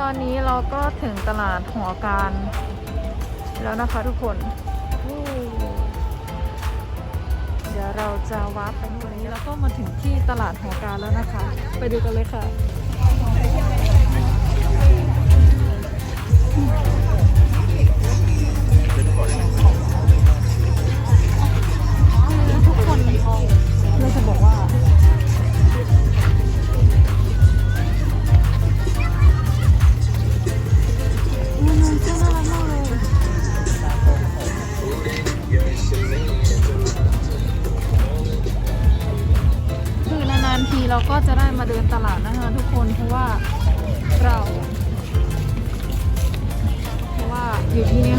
ตอนนี้เราก็ถึงตลาดหัวการ แล้วนะคะทุกคน เดี๋ยวเราจะวับไปตรงนี้แล้วก็มาถึงที่ตลาดหัวการแล้วนะคะ ไปดูกันเลยค่ะทุกคนเราจะบอกว่า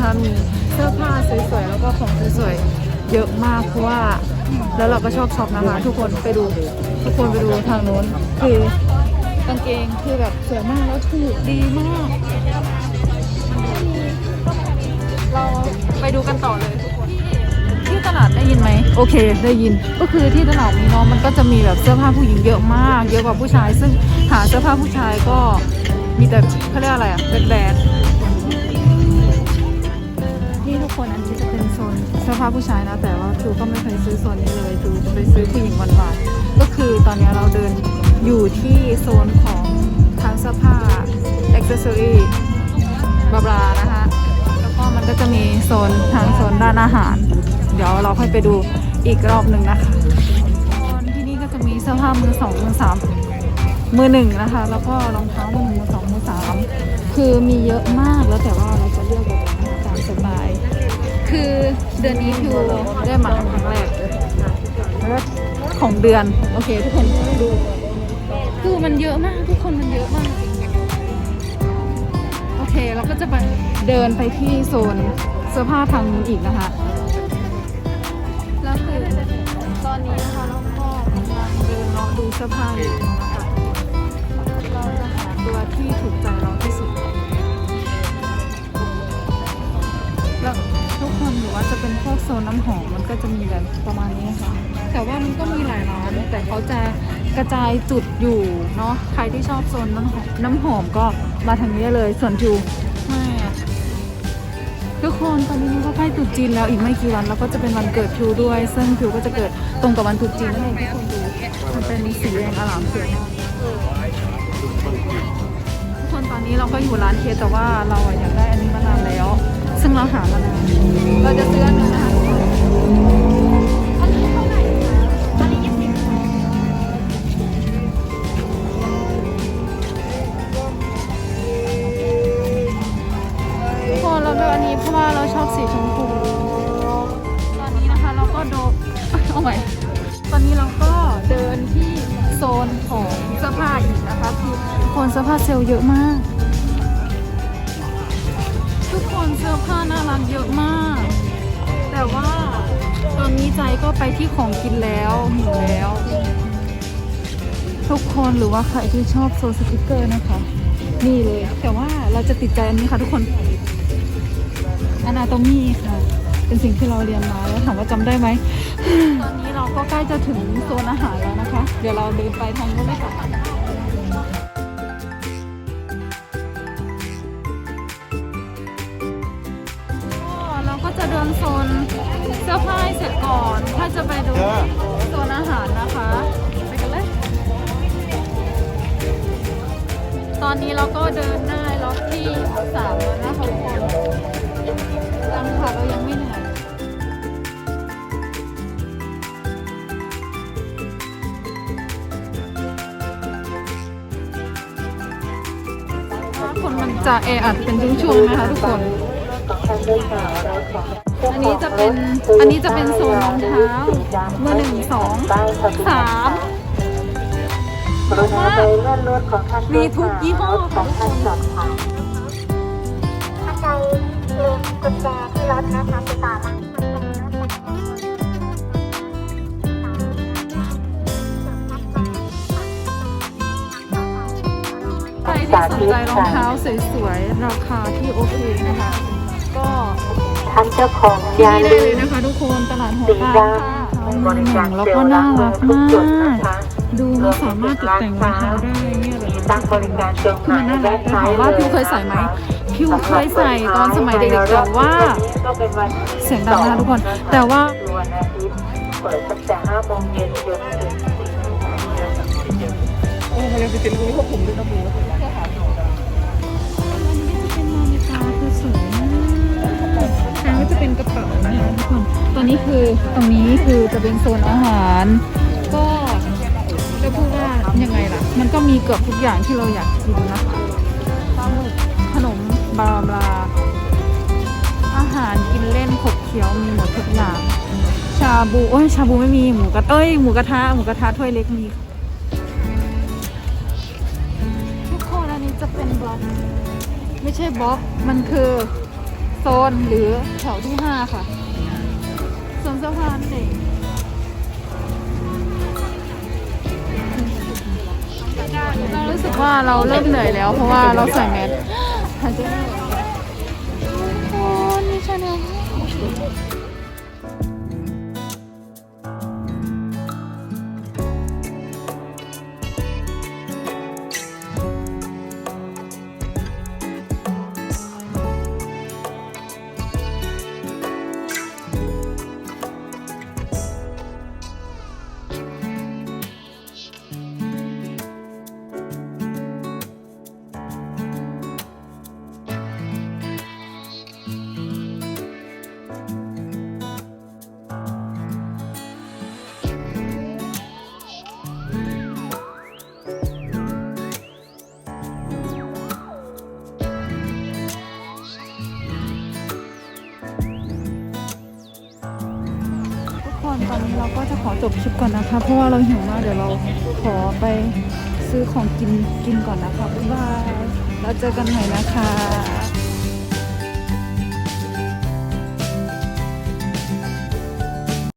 คะมีเสื้อผ้าสวยๆแล้วก็ของสวยๆเยอะมากเพราะว่าแล้วเราก็ชอบช็อปนะคะ ทุกคนไปดูทุกคนไปดูทางโน้นคือกางเกงคือแบบสวยมากแล้วถูกดีมาก เราไปดูกันต่อเลยทุกคนที่ตลาดได้ยินไหมโอเค ได้ยินก็คือที่ตลาดนี้เนาะมันก็จะมีแบบเสื้อผ้าผู้หญิงเยอะมาก เยอะกว่าผู้ชาย ซึ่งหาเสื้อผ้าผู้ชายก็มีแต่เขาเรียกอะไรอะแบรนด์ คนอันนี้จะเป็นโซนเสื้อผ้าผู้ชายนะ แต่ว่าทูก็ไม่เคยซื้อโซนนี้เลยทูไปซื้อผู้หญิงหวานก็คือตอนนี้เราเดินอยู่ที่โซนของทางเสื้อผ้าอ็อกเซอรี่บลาบลานะคะ แล้วก็มันก็จะมีโซนทางโซนด้านอาหาร เดี๋ยวเราค่อยไปดูอีกรอบหนึ่งนะคะโซนที่นี่ก็จะมีเสื้อผ้ามือสองมือสามมือหนึ่งนะคะ แล้วก็รองเท้ามือหนึ่งมือสองมือสามคือมีเยอะมากแล้วแต่ว่าเราจะเลือกแบบไหนตามสบาย คือเดือนนี้พิวได้มาครั้งแรกแล้วของเดือน โอเคทุกคนดูคือมันเยอะมากทุกคนมันเยอะมาก โอเคเราก็จะไปเดินไปที่โซนเสื้อผ้าทางนู้นอีกนะคะแล้วคือตอนนี้นะคะเราก็กำลังเดินเลาะดูเสื้อผ้าอยู่นะคะเราจะหาตัวที่ถูกใจเรา ว่าจะเป็นพวกโซนน้ำหอมมันก็จะมีแบบประมาณนี้ค่ะ แต่ว่ามันก็มีหลายร้านแต่เขาจะกระจายจุดอยู่เนาะใครที่ชอบโซนน้ำหอมน้ำหอมก็มาทางนี้เลยส่วนจูไม่ทุกคนตอนนี้ก็ใกล้ตรุษจีนแล้วอีกไม่กี่วันแล้วก็จะเป็นวันเกิดพิวด้วย ซึ่งพิวก็จะเกิดตรงกับวันตรุษจีนนั่นเองทุกคนดูมันเป็นสีแดงอลามสวยมากทุกคนตอนนี้เราก็อยู่ร้านเคสแต่ว่าเราอยากได้อันนี้มานานแล้ว ซึ่งเราหามานานเราจะซื้ออันนี้นะคะอันนี้เท่าไหร่คะอันนี้ยี่สิบทุกคนเราเลือกอันนี้เพราะว่าเราชอบสีชมพู ตอนนี้นะคะเราก็โดเอาใหม่ตอนนี้เราก็เดินที่โซนของเสื้อผ้าอีกนะคะคือคนเสื้อผ้าเซลล์เยอะมาก รักเยอะมาก แต่ว่าตอนนี้ใจก็ไปที่ของกินแล้วหิวแล้ว ทุกคนหรือว่าใครที่ชอบโซสติกเกอร์นะคะนี่เลย แต่ว่าเราจะติดใจอันนี้ค่ะทุกคนอนาโตมีค่ะ เป็นสิ่งที่เราเรียนมาแล้วถามว่าจำได้ไหม ตอนนี้เราก็ใกล้จะถึงโซนอาหารแล้วนะคะ เดี๋ยวเราเดินไปทางนู้นเลยค่ะ จะเดินโซนเสื้อผ้าให้เสร็จก่อนถ้าจะไปดูโซนอาหารนะคะ ไปกันเลย ตอนนี้เราก็เดินได้ล็อกที่สามแล้วนะคะทุกคนยังค่ะเรายังไม่เหนื่อยว่าคนมันจะแออัดเป็นช่วงๆนะคะทุกคน อันนี้จะเป็นอันนี้จะเป็นโซนรองเท้าเมื่อหนึ่งสองสามเยอะมากมีทุกยี่ห้อค่ะทุกคนท่านใดลืมกุญแจที่รถนะคะติดต่อมาที่หมายเลขรถนะคะใครที่สนใจรองเท้าสวยๆ ราคาที่โอเคนะคะ ก็ท่านเจ้าของที่ยานี่ได้ลีเลยนะคะทุกคนตลาดหัวสีตาดค่ะำมือหนึ่งแล้วก็น่ารักมากดูมันสามารถตกแต่งรองเท้าได้เนี่ยเลยตั้งบริการเครื่องหคือมามันยน่ารัด้ากนแต่ซ้าถายมว่าพิวเคยใส่ไหมพิวเคยใส่ตอนสมัยเด็กๆแต่ว่าก็เป็นวันเสียงดังมากทุกคน แต่ว่าวันอาทิตย์เปิดตั้งแต่5โมงเย็นจนถึง4โมงเย็นโอ้มันยังเป็นรู้ว่าผมด้วยนะบูอั ก็จะเป็นกระเป๋านะคะทุกคนตอนนี้คือตรงนี้คือจะเป็นโซนอาหาร ก็จะพูดว่ายังไงล่ะ มันก็มีเกือบทุกอย่างที่เราอยากกินนะปลาหมึกขนมบลาบลาอาหารกินเล่นขบเคี้ยวมีหมดทุกอย่างชาบูโอ้ยชาบูไม่มีหมูกระเอ้ยหมูกระทะหมูกระทะถ้วยเล็กมีทุกคนอันนี้จะเป็นบล็อก ไม่ใช่บล็อกมันคือ โซนหรือแถวที่ห้าค่ะส่วนสะพานเด็กเรารู้สึกว่าเราเริ่มเหนื่อยแล้ว เพราะว่าเราใส่แมสหายใจไม่ออกทุกคนนี่ชาแนล ตอนนี้เราก็จะขอจบคลิปก่อนนะคะ เพราะว่าเราหิวมากเดี๋ยวเราขอไปซื้อของกินกินก่อนนะคะบ๊ายบายแล้วเจอกันใหม่นะคะ